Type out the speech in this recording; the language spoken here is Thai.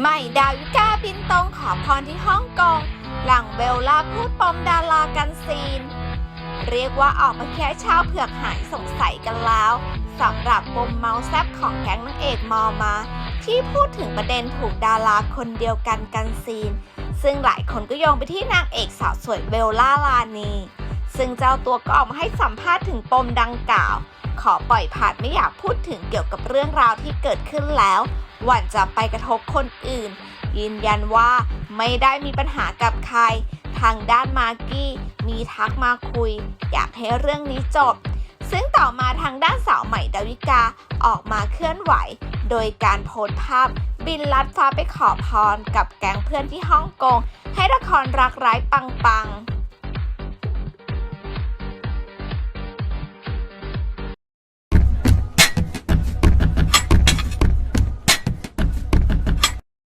ไม่ดาวิกาบินตรงขอพรที่ฮ่องกง หลังเบลล่าพูดปมดารากันซีน เรียกว่าออกมาแค่ชาวเผือกหายสงสัยกันแล้วสำหรับปมเมาแซบของแก๊งนางเอกมอมา ที่พูดถึงประเด็นถูกดาราคนเดียวกันกันซีน ซึ่งหลายคนก็โยงไปที่นางเอกสาวสวยเบลล่าลานีซึ่งเจ้าตัวก็ออกมาให้สัมภาษณ์ถึงปมดังกล่าว ขอปล่อยผ่านไม่อยากพูดถึงเกี่ยวกับเรื่องราวที่เกิดขึ้นแล้ว หวั่นจะไปกระทบคนอื่น ยืนยันว่าไม่ได้มีปัญหากับใคร ทางด้านมากกี้มีทักมาคุย อยากให้เรื่องนี้จบ ซึ่งต่อมาทางด้านสาวใหม่ดาวิกาออกมาเคลื่อนไหว โดยการโพสต์ภาพบินลัดฟ้าไปขอพรกับแก๊งเพื่อนที่ฮ่องกง ให้ละครรักร้ายปังๆ